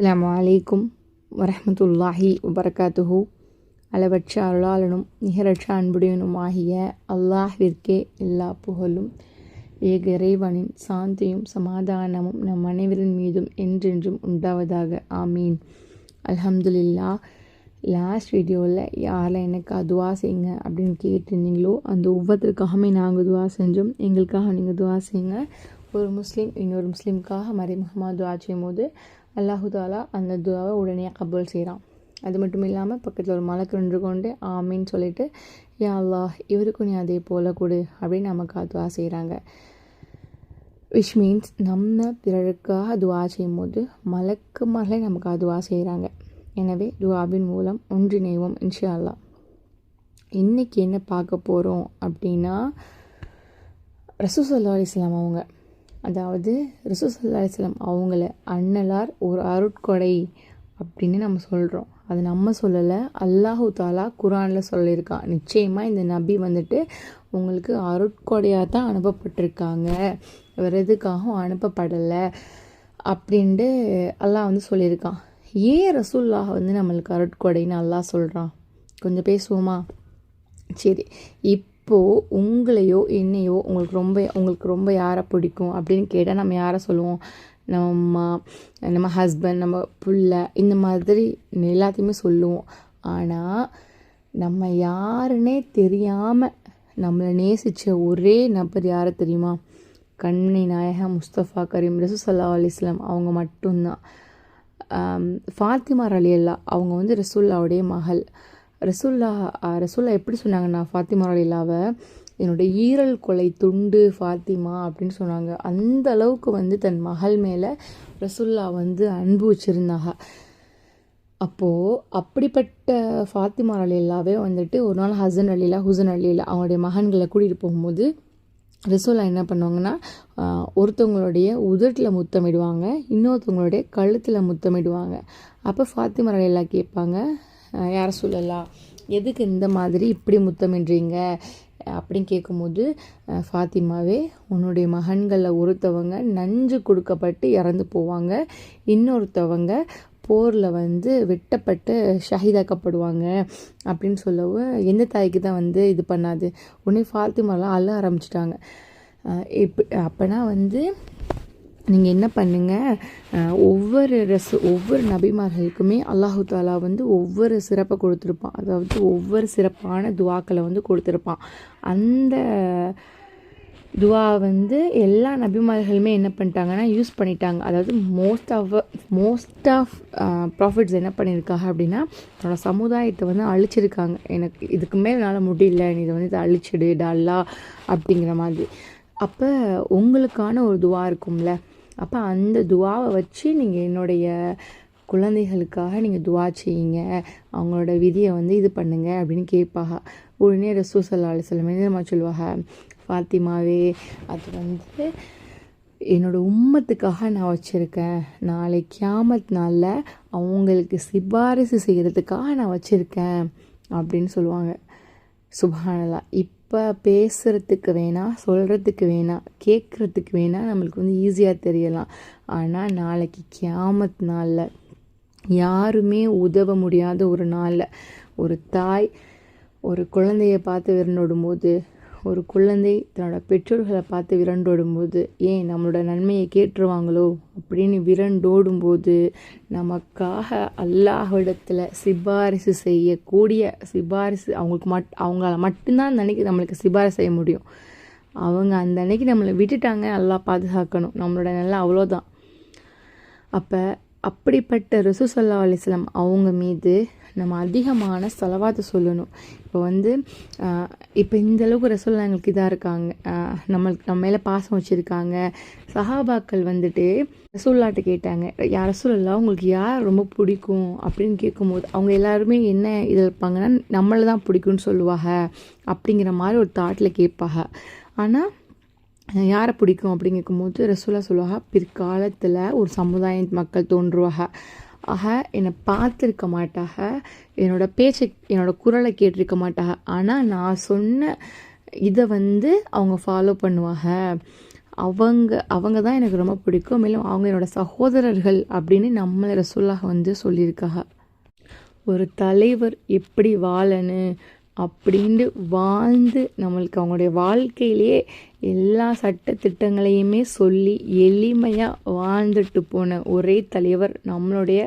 அஸ்ஸலாமு வலைக்கும் வரமத்துல்லாஹி வபரகாத்துஹு அளவற்ற அருளாளனும் நிகரற்ற அன்புடையனும் ஆகிய அல்லாஹிற்கே எல்லா புகழும் ஏக இறைவனின் சாந்தியும் சமாதானமும் நம் அனைவரின் மீதும் என்றென்றும் உண்டாவதாக ஆமீன் அலமதுல்லா லாஸ்ட் வீடியோவில் யாரில் எனக்கு அதுவாக செய்யுங்க அப்படின்னு கேட்டிருந்தீங்களோ அந்த ஒவ்வொருத்தருக்காகவே நாங்கள் துவா செஞ்சோம் எங்களுக்காக நீங்கள் துவா செய்யுங்க ஒரு முஸ்லீம் இன்னொரு முஸ்லீமுக்காக மறைமுகமாக துவா செய்யும் போது அல்லாஹுதாலா அந்த துவாவை உடனே கபூல் செய்கிறான் அது மட்டும் இல்லாமல் பக்கத்தில் ஒரு மலக்கு நின்று கொண்டு ஆமின்னு சொல்லிட்டு யா அல்லாஹ் இவருக்கும் நீ அதே போல் கொடு அப்படின்னு நமக்கு துவா செய்கிறாங்க விஷ் மீன்ஸ் நம்ம பிறருக்காக துவா செய்யும்போது மலக்கு மகளை நமக்கு துவா செய்கிறாங்க எனவே துவாவின் மூலம் ஒன்றிணைவோம் இன்ஷா அல்லாஹ் இன்றைக்கி என்ன பார்க்க போகிறோம் அப்படின்னா ரசூசல்லா அலிஸ்லாம் அவங்க அதாவது ரசூசல்லா அவங்கள அண்ணலார் ஒரு அருட்கொடை அப்படின்னு நம்ம சொல்கிறோம் அது நம்ம சொல்லலை அல்லாஹு தாலா குரானில் சொல்லியிருக்கான் நிச்சயமாக இந்த நபி வந்துட்டு உங்களுக்கு அருட்கொடையாக தான் அனுப்பப்பட்டிருக்காங்க. வேறு எதுக்காகவும் அனுப்பப்படலை அப்படின்ட்டு அல்லாஹ் வந்து சொல்லியிருக்கான். ஏன் ரசூல்லாஹ் வந்து நம்மளுக்கு அருட்கொடைன்னு அல்லாஹ் சொல்கிறான் கொஞ்சம் பேசுவோமா? சரி இப் இப்போது உங்களையோ என்னையோ உங்களுக்கு ரொம்ப உங்களுக்கு ரொம்ப யாரை பிடிக்கும் அப்படின்னு கேட்டால் நம்ம யாரை சொல்லுவோம்? நம்ம நம்ம ஹஸ்பண்ட் நம்ம பிள்ளை இந்த மாதிரி எல்லாத்தையுமே சொல்லுவோம். ஆனால் நம்ம யாருன்னே தெரியாமல் நம்மளை நேசித்த ஒரே நபர் யாரை தெரியுமா? கண்மணி நாயகா முஸ்தஃபா கரீம் ரசூசல்லா அலிஸ்லாம் அவங்க மட்டும்தான். ஃபாத்திமா அலி அவங்க வந்து ரசூல்லாவுடைய மகள். ரசுல்லா ரசுல்லா எப்படி சொன்னாங்கன்னா ஃபாத்திமா அலிலாவை என்னோட ஈரல் கொலை துண்டு ஃபாத்திமா அப்படின்னு சொன்னாங்க. அந்த அளவுக்கு வந்து தன் மகள் மேலே ரசுல்லா வந்து அன்பு வச்சுருந்தாங்க. அப்போது அப்படிப்பட்ட ஃபாத்திமா அலிலாவே வந்துட்டு ஒரு நாள் ஹசன் அலிலா ஹுசன் அலிலா அவங்களுடைய மகன்களை கூட்டிகிட்டு போகும்போது ரிசோலா என்ன பண்ணுவாங்கன்னா ஒருத்தவங்களுடைய உதட்டில் முத்தமிடுவாங்க இன்னொருத்தவங்களுடைய கழுத்தில் முத்தமிடுவாங்க. அப்போ ஃபாத்திமா அலிலா கேட்பாங்க யார சொல்லலாம்? எதுக்கு இந்த மாதிரி இப்படி முத்தமிடுறீங்க அப்படின்னு கேட்கும்போது ஃபாத்திமாவே உன்னுடைய மகன்களில் ஒருத்தவங்க நஞ்சு கொடுக்கப்பட்டு இறந்து போவாங்க. இன்னொருத்தவங்க போரில் வந்து வெட்டப்பட்டு ஷஹீதாக்கப்படுவாங்க அப்படின்னு சொல்லவும் எந்த தாய்க்கு தான் வந்து இது பண்ணாது? உடனே ஃபாத்திமாலாம் அழ ஆரம்பிச்சிட்டாங்க. இப்போ அப்போனா வந்து நீங்கள் என்ன பண்ணுங்கள் ஒவ்வொரு ரசு ஒவ்வொரு நபிமார்களுக்குமே அல்லாஹு தாலா வந்து ஒவ்வொரு சிறப்பை கொடுத்துருப்பான். அதாவது ஒவ்வொரு சிறப்பான துவாக்களை வந்து கொடுத்துருப்பான். அந்த துவா வந்து எல்லா நபிமார்களுமே என்ன பண்ணிட்டாங்கன்னா யூஸ் பண்ணிட்டாங்க. அதாவது most of most of profits என்ன பண்ணியிருக்காங்க அப்படின்னா தன்னோட சமுதாயத்தை வந்து அழிச்சிருக்காங்க. எனக்கு இதுக்கு மேல் என்னால் முடியல நீ இதை வந்து இதை அழிச்சிடு டல்லா அப்படிங்கிற மாதிரி. அப்போ உங்களுக்கான ஒரு துவா இருக்கும்ல? அப்போ அந்த துவாவை வச்சு நீங்கள் என்னுடைய குழந்தைகளுக்காக நீங்கள் துவா செய்யுங்க. அவங்களோட விதியை வந்து இது பண்ணுங்க அப்படின்னு கேட்பாங்க உடனே ரசூ சல்லா அலுவலம் என்னமா சொல்லுவாங்க? ஃபாத்திமாவே அது வந்து என்னோடய உம்மத்துக்காக நான் வச்சுருக்கேன். நாளை கியாமத் நாளில் அவங்களுக்கு சிபாரிசு செய்கிறதுக்காக நான் வச்சுருக்கேன் அப்படின்னு சொல்லுவாங்க. சுபானலா இப்போ பேசுகிறதுக்கு வேணாம் சொல்கிறதுக்கு வேணாம் கேட்குறதுக்கு வேணாம் நம்மளுக்கு வந்து ஈஸியாக தெரியலாம். ஆனால் நாளைக்கு கியாமத் நாளில் யாருமே உதவ முடியாத ஒரு நாளில் ஒரு தாய் ஒரு குழந்தைய பார்த்து விரண்டோடும் போது ஒரு குழந்தை தன்னோட பெற்றோர்களை பார்த்து விரண்டோடும் போது ஏன் நம்மளோட நன்மையை கேட்டுருவாங்களோ? அப்படின்னு விரண்டோடும்போது நமக்காக அல்லாஹிடத்தில் சிபாரிசு செய்யக்கூடிய சிபாரிசு அவங்களுக்கு மட் அவங்கள மட்டும்தான் அந்த நம்மளுக்கு சிபாரிசு செய்ய முடியும். அவங்க அந்த அன்னைக்கு நம்மளை விட்டுட்டாங்க நல்லா பாதுகாக்கணும். நம்மளோட நல்லா அவ்வளோதான் அப்போ அப்படிப்பட்ட ரசூசல்லா அலிஸ்லாம் அவங்க மீது நம்ம அதிகமான செலவாத்தை சொல்லணும். இப்போ வந்து இப்போ இந்த அளவுக்கு ரசோல்லா எங்களுக்கு இதாக இருக்காங்க. நம்மளுக்கு நம்ம மேலே பாசம் வச்சுருக்காங்க. சஹாபாக்கள் வந்துட்டு ரசோல்லாட்ட கேட்டாங்க யார் ரசோல்லா உங்களுக்கு யார் ரொம்ப பிடிக்கும்? அப்படின்னு கேட்கும்போது அவங்க எல்லாருமே என்ன இதில் இருப்பாங்கன்னா நம்மளை தான் பிடிக்கும்னு சொல்லுவாங்க அப்படிங்கிற மாதிரி ஒரு தாட்டில் கேட்பாங்க. ஆனால் யாரை பிடிக்கும் அப்படின்னு கேட்கும்போது ரசூலா சொல்லுவாங்க பிற்காலத்தில் ஒரு சமுதாய மக்கள் தோன்றுவாங்க. ஆக என்னை பார்த்துருக்க மாட்டாக என்னோட பேச்சை என்னோடய குரலை கேட்டிருக்க மாட்டாக. ஆனால் நான் சொன்ன இதை வந்து அவங்க ஃபாலோ பண்ணுவாங்க. அவங்க அவங்க தான் எனக்கு ரொம்ப பிடிக்கும். மேலும் அவங்க என்னோட சகோதரர்கள் அப்படின்னு நம்மளை ரசூலாக வந்து சொல்லியிருக்காங்க ஒரு தலைவர் எப்படி வாழணும் அப்படின்ட்டு வாழ்ந்து நம்மளுக்கு அவங்களுடைய வாழ்க்கையிலேயே எல்லா சட்ட திட்டங்களையுமே சொல்லி எளிமையாக வாழ்ந்துட்டு போன ஒரே தலைவர் நம்மளுடைய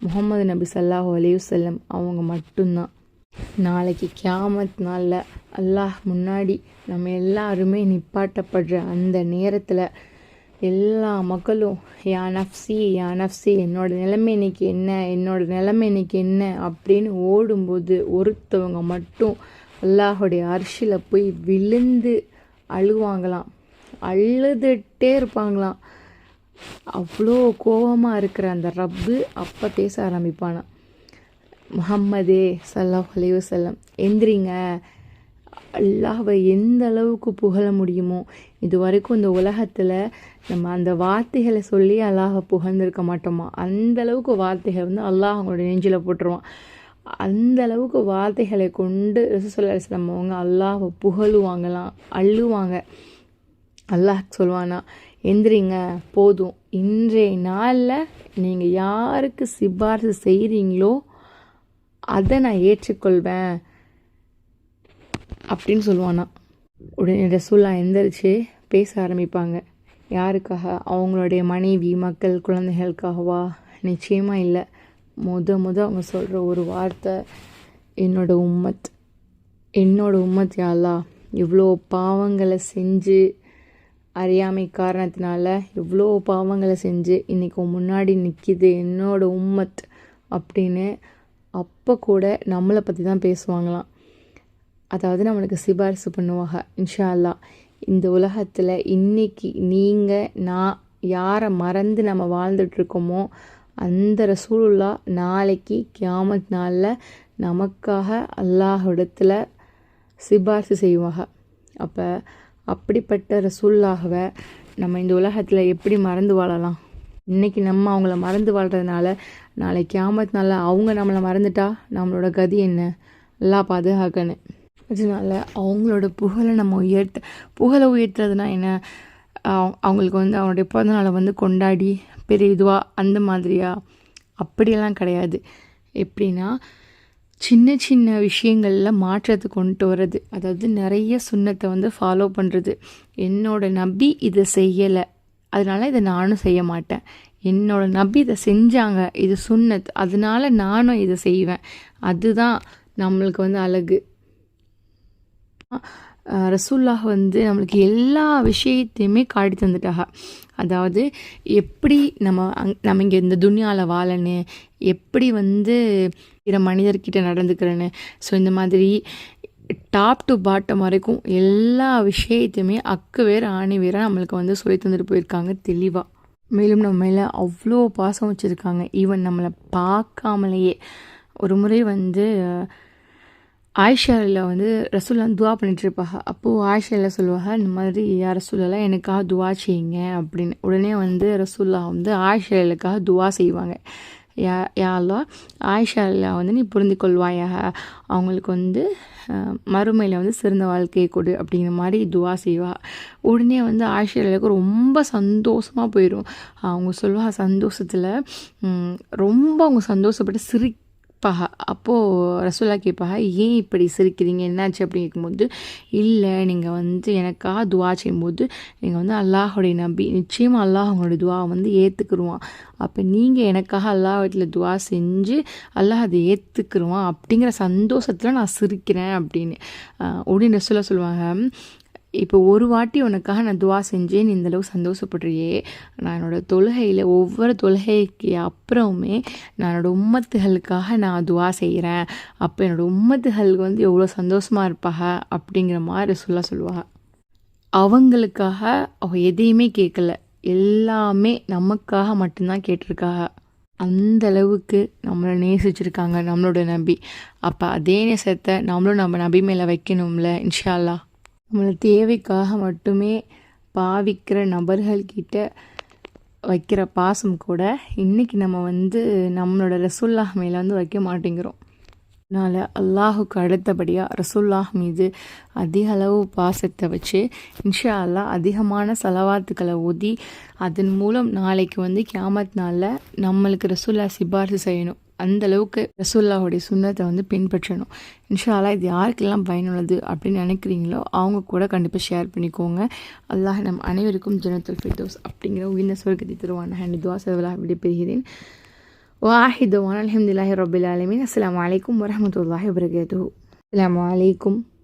முகமது நபி சல்லாஹூ அலையுசல்லம் அவங்க மட்டும்தான். நாளைக்கு கியாமத் நாளில் அல்லாஹ் முன்னாடி நம்ம எல்லாருமே நிப்பாட்டப்படுற அந்த நேரத்தில் எல்லா மக்களும் யா நஃப்சி யா நஃப்சி என்னோட நிலைமை இன்னைக்கு என்ன என்னோட நிலைமை இன்னைக்கு என்ன? அப்படின்னு ஓடும்போது ஒருத்தவங்க மட்டும் அல்லாஹுடைய அரிசியில் போய் விழுந்து அழுவாங்களாம். அழுதுகிட்டே இருப்பாங்களாம். அவ்வளோ கோபமாக இருக்கிற அந்த ரப்பு அப்போ பேச ஆரம்பிப்பானா? முஹம்மதே சல்லாஹ் அலைவசல்லம் எந்திரிங்க. அல்லாஹை எந்த அளவுக்கு புகழ முடியுமோ இது வரைக்கும் இந்த உலகத்தில் நம்ம அந்த வார்த்தைகளை சொல்லி அல்லாஹை புகழ்ந்திருக்க மாட்டோமா? அந்த அளவுக்கு வார்த்தைகள் வந்து அல்லாஹ் அவங்களோட நெஞ்சில் போட்டுருவான். அந்த அளவுக்கு வார்த்தைகளை கொண்டு ரசூசல்லா நம்ம அவங்க அல்லாஹை புகழுவாங்களாம் அள்ளுவாங்க. அல்லாஹ் சொல்லுவானா எந்திரிங்க. போதும். இன்றைய நாளில் நீங்கள் யாருக்கு சிபாரிசு செய்கிறீங்களோ அதை நான் ஏற்றுக்கொள்வேன் அப்படின்னு சொல்லுவானா. உடனே ரசூல்லா எந்திரிச்சு பேச ஆரம்பிப்பாங்க. யாருக்காக? அவங்களுடைய மனைவி மக்கள் குழந்தைகளுக்காகவா? நிச்சயமாக இல்லை. முத முத அவங்க சொல்கிற ஒரு வார்த்தை என்னோட உம்மத். என்னோட உம்மத் யாழ்லா இவ்வளோ பாவங்களை செஞ்சு அறியாமை காரணத்தினால எவ்வளோ பாவங்களை செஞ்சு இன்றைக்கி முன்னாடி நிற்கிது என்னோட உம்மத் அப்படின்னு அப்போ கூட நம்மளை பற்றி தான் பேசுவாங்களாம். அதாவது நம்மளுக்கு சிபாரிசு பண்ணுவாங்க இன்ஷா அல்லா இந்த உலகத்தில் இன்னைக்கு நீங்கள் நான் யாரை மறந்து நம்ம வாழ்ந்துட்டுருக்கோமோ அந்த ரசூலுல்லா நாளைக்கு கியாமத் நாளில் நமக்காக அல்லாஹ் இடத்துல சிபாரிசு செய்வாங்க. அப்போ அப்படிப்பட்ட ரசூல்லாகவை நம்ம இந்த உலகத்தில் எப்படி மறந்து வாழலாம்? இன்றைக்கி நம்ம அவங்கள மறந்து வாழ்கிறதுனால நாளைக்கு ஆமத்தினால அவங்க நம்மளை மறந்துட்டா நம்மளோட கதி என்ன? நல்லா பாதுகாக்கணும் அதனால அவங்களோட புகழை நம்ம உயர்த்த புகழை உயர்த்துறதுனா என்ன? அவங்களுக்கு வந்து அவனுடைய பிறந்தநாளை வந்து கொண்டாடி பெரிய இதுவாக அந்த மாதிரியா? அப்படியெல்லாம் கிடையாது. எப்படின்னா சின்ன சின்ன விஷயங்களில் மாற்றத்தை கொண்டு வர்றது. அதாவது நிறைய சுண்ணத்தை வந்து ஃபாலோ பண்ணுறது என்னோட நபி இதை செய்யலை. அதனால் இதை நானும் செய்ய மாட்டேன். என்னோட நபி இதை செஞ்சாங்க. இது சுண்ணத். அதனால நானும் இதை செய்வேன். அதுதான் நம்மளுக்கு வந்து அழகு. ரசூல்லாக வந்து நம்மளுக்கு எல்லா விஷயத்தையுமே காட்டி தந்துட்டாக அதாவது எப்படி நம்ம அங் நம்ம இங்கே இந்த துனியாவில் வாழணும் எப்படி வந்து பிற மனிதர்கிட்ட நடந்துக்கிறேன்னு. ஸோ இந்த மாதிரி டாப் டு பாட்டம் வரைக்கும் எல்லா விஷயத்தையுமே அக்கு வேறு ஆணி வேற நம்மளுக்கு வந்து சொல்லி தந்துட்டு போயிருக்காங்க தெளிவாக மேலும் நம்ம மேலே அவ்வளோ பாசம் வச்சுருக்காங்க. ஈவன் நம்மளை பார்க்காமலேயே. ஒரு முறை வந்து ஆயிஷாவில் வந்து ரசூல்லாம் துவா பண்ணிகிட்ருப்பாங்க அப்போது ஆயிஷாவில் சொல்லுவாங்க இந்த மாதிரி யார் ரசூலெல்லாம் எனக்காக துவா செய்யுங்க அப்படின்னு. உடனே வந்து ரசூல்லா வந்து ஆயிஷாலுக்காக துவா செய்வாங்க. யா யாழ்லா. ஆயிஷா வந்து நீ புரிந்து கொள்வாயாக அவங்களுக்கு வந்து மறுமையில் வந்து சிறந்த வாழ்க்கையை கொடு அப்படிங்கிற மாதிரி துவா செய்வா. உடனே வந்து ஆயிஷாலுக்கு ரொம்ப சந்தோஷமாக போயிடும் அவங்க சொல்லுவா சந்தோஷத்தில் ரொம்ப அவங்க சந்தோஷப்பட்டு சிரி பஹா அப்போது ரசோல்லா கேட்பாக ஏன் இப்படி சிரிக்கிறீங்க? என்னாச்சு? அப்படின்னு கேட்கும்போது இல்லை நீங்கள் வந்து எனக்காக துவா செய்யும்போது நீங்கள் வந்து அல்லாஹுடைய நம்பி நிச்சயமாக அல்லாஹ் உங்களுடைய துவா வந்து ஏற்றுக்குருவான் அப்போ நீங்கள் எனக்காக அல்லாஹ் வீட்டில் துவா செஞ்சு அல்லாஹ் அதை ஏற்றுக்குருவான் அப்படிங்கிற சந்தோஷத்தில் நான் சிரிக்கிறேன் அப்படின்னு. உடனே ரசோல்லா சொல்லுவாங்க இப்போ ஒரு வாட்டி உனக்காக நான் துவா செஞ்சேன் இந்தளவு சந்தோஷப்படுறியே. நான் என்னோடய தொழுகையில் ஒவ்வொரு தொழுகைக்கு அப்புறமே நான் என்னோடய உம்மத்துகளுக்காக நான் துவா செய்கிறேன் அப்போ என்னோடய உம்மத்துகளுக்கு வந்து எவ்வளோ சந்தோஷமாக இருப்பாங்க அப்படிங்கிற மாதிரி சொல்ல சொல்லுவாங்க அவங்களுக்காக அவள் எதையுமே கேட்கல. எல்லாமே நமக்காக மட்டும்தான் கேட்டிருக்காங்க அந்த அளவுக்கு நம்மளை நேசிச்சிருக்காங்க நம்மளோட நபி. அப்போ அதே நேசத்தை நம்மளும் நம்ம நபி மேலே வைக்கணும்ல இன்ஷால்லா நம்மளை தேவைக்காக மட்டுமே பாவிக்கிற நபர்கள்கிட்ட வைக்கிற பாசம் கூட இன்றைக்கி நம்ம வந்து நம்மளோட ரசுல்லாஹ் மேலே வந்து வைக்க மாட்டேங்கிறோம். அதனால் அல்லாஹுக்கு அடுத்தபடியாக ரசுல்லாஹ் மீது அதிக அளவு பாசத்தை வச்சு இன்ஷா அல்லா அதிகமான செலவாத்துக்களை ஊதி அதன் மூலம் நாளைக்கு வந்து கியாமத் நாளில் நம்மளுக்கு ரசுல்லா சிபாரிசு செய்யணும். அந்த அளவுக்கு ரசூல்லாவுடைய சுண்ணத்தை வந்து பின்பற்றணும். இன்ஷாலா இது யாருக்கெல்லாம் பயனுள்ளது அப்படின்னு நினைக்கிறீங்களோ அவங்க கூட கண்டிப்பாக ஷேர் பண்ணிக்கோங்க. அல்லாஹ் நம் அனைவருக்கும் ஜனத்துல் ஃபிர்தோஸ் அப்படிங்கிற உயிர்ன சொர்க்கத்தை தருவான ஹனிதுவா சதவலாக விடைபெறுகிறேன். வாஹிதுவான் அலமதுல்லாஹி ரபுல் அலமின் அஸ்லாம் வலைக்கம் வரமத்துல்லாஹி வபரகாத்து அஸ்லாம் வலைக்கும்